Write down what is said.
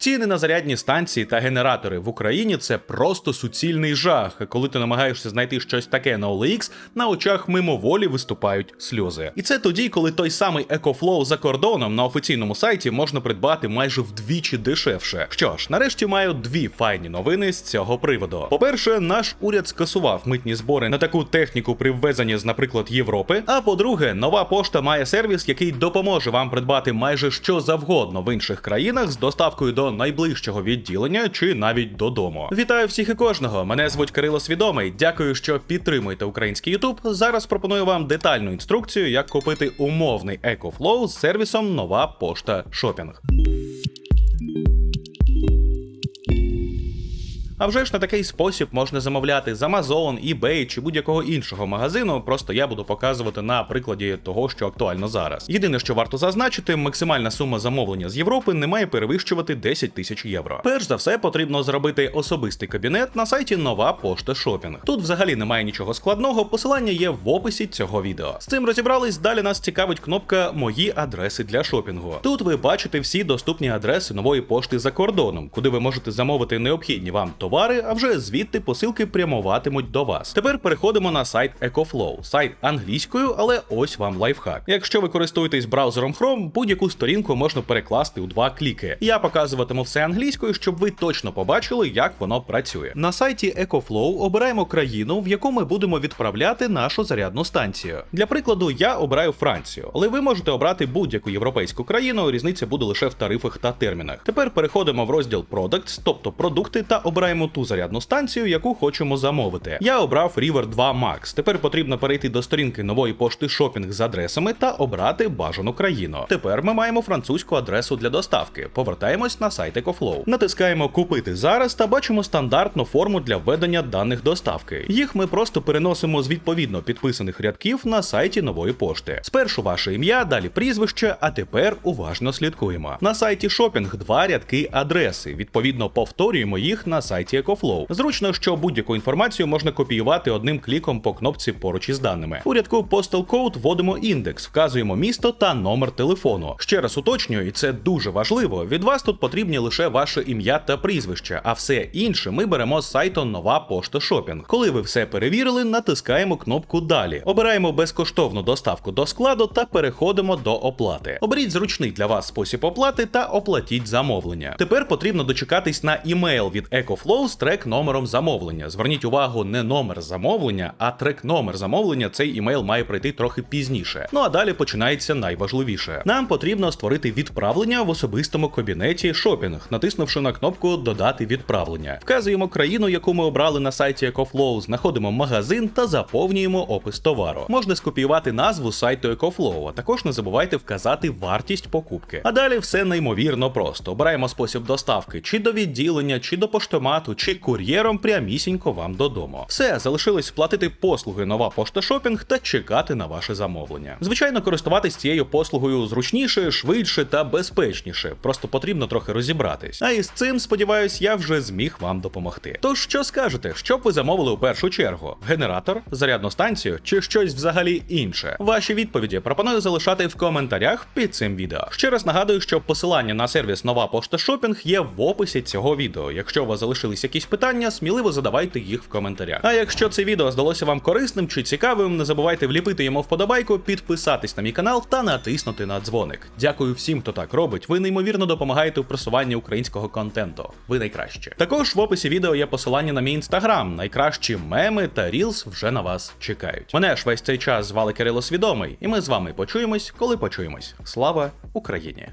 Ціни на зарядні станції та генератори в Україні це просто суцільний жах. Коли ти намагаєшся знайти щось таке на OLX, на очах мимоволі виступають сльози. І це тоді, коли той самий EcoFlow за кордоном на офіційному сайті можна придбати майже вдвічі дешевше. Що ж, нарешті маю дві файні новини з цього приводу. По-перше, наш уряд скасував митні збори на таку техніку при ввезенні з, наприклад, Європи. А по-друге, нова пошта має сервіс, який допоможе вам придбати майже що завгодно в інших країнах з доставкою до найближчого відділення чи навіть додому. Вітаю всіх і кожного. Мене звуть Кирило Свідомий. Дякую, що підтримуєте український Ютуб. Зараз пропоную вам детальну інструкцію, як купити умовний EcoFlow з сервісом Нова пошта Шопінг. А вже ж на такий спосіб можна замовляти з Amazon, eBay чи будь-якого іншого магазину. Просто я буду показувати на прикладі того, що актуально зараз. Єдине, що варто зазначити, максимальна сума замовлення з Європи не має перевищувати 10 тисяч євро. Перш за все, потрібно зробити особистий кабінет на сайті Нова пошта Шопінг. Тут взагалі немає нічого складного. Посилання є в описі цього відео. З цим розібрались. Далі нас цікавить кнопка Мої адреси для шопінгу. Тут ви бачите всі доступні адреси нової пошти за кордоном, куди ви можете замовити необхідні вам товари, а вже звідти посилки прямуватимуть до вас. Тепер переходимо на сайт EcoFlow. Сайт англійською, але ось вам лайфхак. Якщо ви користуєтесь браузером Chrome, будь-яку сторінку можна перекласти у два кліки. Я показуватиму все англійською, щоб ви точно побачили, як воно працює. На сайті EcoFlow обираємо країну, в яку ми будемо відправляти нашу зарядну станцію. Для прикладу, я обираю Францію, але ви можете обрати будь-яку європейську країну. Різниця буде лише в тарифах та термінах. Тепер переходимо в розділ Products, тобто продукти, та обираємо ту зарядну станцію, яку хочемо замовити. Я обрав River 2 Max. Тепер потрібно перейти до сторінки нової пошти шопінг з адресами та обрати бажану країну. Тепер ми маємо французьку адресу для доставки. Повертаємось на сайт EcoFlow. Натискаємо Купити зараз та бачимо стандартну форму для введення даних доставки. Їх ми просто переносимо з відповідно підписаних рядків на сайті нової пошти. Спершу ваше ім'я, далі прізвище, а тепер уважно слідкуємо. На сайті шопінг два рядки адреси. Відповідно, повторюємо їх на сайті EcoFlow. Зручно, що будь-яку інформацію можна копіювати одним кліком по кнопці поруч із даними. У рядку Postal Code вводимо індекс, вказуємо місто та номер телефону. Ще раз уточнюю, і це дуже важливо. Від вас тут потрібні лише ваше ім'я та прізвище, а все інше ми беремо з сайту Нова пошта Шопінг. Коли ви все перевірили, натискаємо кнопку Далі. Обираємо безкоштовну доставку до складу та переходимо до оплати. Оберіть зручний для вас спосіб оплати та оплатіть замовлення. Тепер потрібно дочекатись на імейл від EcoFlow з трек номером замовлення. Зверніть увагу, не номер замовлення, а трек номер замовлення. Цей імейл має прийти трохи пізніше. Ну а далі починається найважливіше. Нам потрібно створити відправлення в особистому кабінеті шопінг, натиснувши на кнопку Додати відправлення. Вказуємо країну, яку ми обрали на сайті EcoFlow, знаходимо магазин та заповнюємо опис товару. Можна скопіювати назву сайту EcoFlow, а також не забувайте вказати вартість покупки. А далі все неймовірно просто. Обираємо спосіб доставки чи до відділення, чи до поштомату, чи кур'єром прямісінько вам додому. Все, залишилось сплатити послуги нова пошта шопінг та чекати на ваше замовлення. Звичайно, користуватись цією послугою зручніше, швидше та безпечніше. Просто потрібно трохи розібратись. А із цим, сподіваюсь, я вже зміг вам допомогти. Тож що скажете, що б ви замовили у першу чергу? Генератор, зарядну станцію чи щось взагалі інше? Ваші відповіді пропоную залишати в коментарях під цим відео. Ще раз нагадую, що посилання на сервіс Нова пошта Шопінг є в описі цього відео. Якщо у вас залишились якісь питання, сміливо задавайте їх в коментарях. А якщо це відео здалося вам корисним чи цікавим, не забувайте вліпити йому вподобайку, підписатись на мій канал та натиснути на дзвоник. Дякую всім, хто так робить. Ви неймовірно допомагаєте у просуванні українського контенту. Ви найкраще. Також в описі відео є посилання на мій інстаграм. Найкращі меми та рілс вже на вас чекають. Мене ж весь цей час звали Кирило Свідомий, і ми з вами почуємось, коли почуємось. Слава Україні!